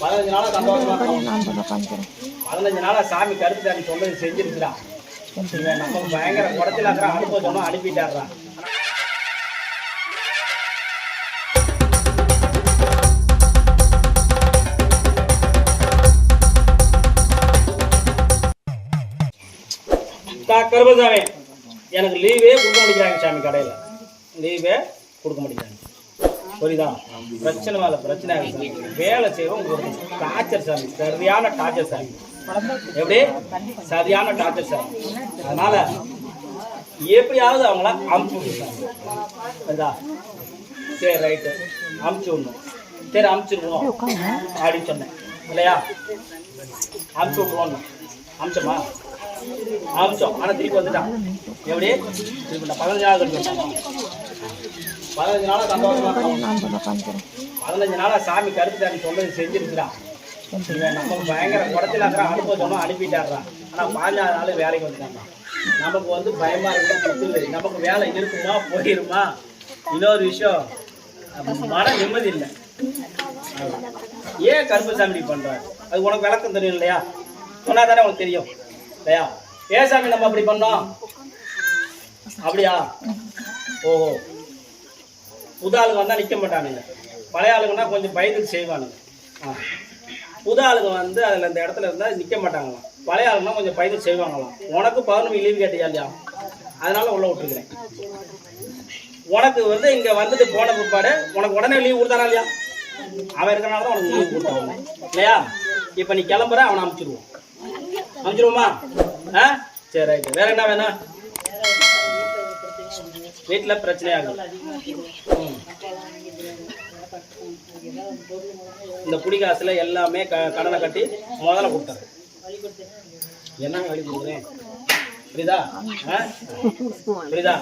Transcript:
பதினஞ்சு நாளா சந்தோஷமா பதினஞ்சு நாளா சாமி கருத்து சாமி சொன்னது செஞ்சிருக்கிறான் நமக்கு பயங்கர குடத்தில் இருக்கிற அனுப்ப சொன்னோம் அனுப்பிட்டாடுறான் கருபசாமி எனக்கு லீவே கொடுக்க மாட்டேங்கிறாங்க சாமி கடையில். லீவே கொடுக்க மாட்டேங்கிறாங்க. புரியுதா? பிரச்சனை மேல பிரச்சனை ஆகுது வேலை செய்வோம் உங்களுக்கு டார்ச்சர் சாமி. சரியான டார்ச்சர் சாமி. எப்படி? சரியான டார்ச்சர் சாமி. அதனால எப்படியாவது அவங்கள அமுச்சு விடுறாங்க புரியுதா? சரி ரைட்டு அமுச்சு விடணும். சரி அமுச்சிருவோம் அப்படின்னு சொன்னேன். இல்லையா? அமுச்சு விட்ருவோம் அமிச்சமா? அமிச்சோம். ஆனால் திருப்பி வந்துட்டான். எப்படி? திருப்பி பதினஞ்சாவது பதினஞ்சு. பதினஞ்சு நாளாக சந்தோஷமா பதினஞ்சு நாளா சாமி கருத்து சாமி சொன்னது செஞ்சிருக்கிறான் இவன் நமக்கு பயங்கர குடத்தில் இருக்கிற அனுப்ப அனுப்பிட்டாடுறான் ஆனால் பாஞ்சாவது நாள் வேலைக்கு வந்துட்டாங்க நமக்கு வந்து பயமா இருக்கு நமக்கு வேலை இருக்குமா போயிருமா? இன்னொரு விஷயம் மன நிம்மதி இல்லை. ஏன் கருப்பசாமி பண்றாரு? அது உனக்கு விளக்கம் தெரியும் இல்லையா? சொன்னா தானே உனக்கு தெரியும். இல்லையா? ஏன் சாமி நம்ம அப்படி பண்ணோம்? அப்படியா? ஓஹோ. புது ஆளுங்க வந்தால் நிற்க மாட்டானுங்க. பழைய ஆளுங்கன்னா கொஞ்சம் பயந்துட்டு செய்வானுங்க. ஆ. புது ஆளுங்க வந்து அதில் இந்த இடத்துல இருந்தால் நிற்க மாட்டாங்களாம். பழைய ஆளுங்கன்னா கொஞ்சம் பயந்துட்டு செய்வாங்களாம். உனக்கு பௌர்ணமி லீவு கேட்டியா இல்லையா? அதனால உள்ள விட்டுருக்குறேன். உனக்கு வந்து இங்கே வந்துட்டு போன பிற்பாடு உனக்கு உடனே லீவ் கொடுத்தானா இல்லையா? அவன் இருக்கிறனால தான் உனக்கு லீவ் கொடுத்தாங்க. இல்லையா? இப்போ நீ கிளம்புற அவனை அமுச்சிடுவோம் அமுச்சிடுவோமா ஆ? சரி ரைட்டு வேற என்ன வேணும்? வீட்டில் பிரச்சனையாகும் இந்த குடி காசுல எல்லாமே க கடனை கட்டி முதல்ல கொடுத்தாரு என்ன வழி கொடுக்குறேன் புரியுதா? ஆ? புரியுதா?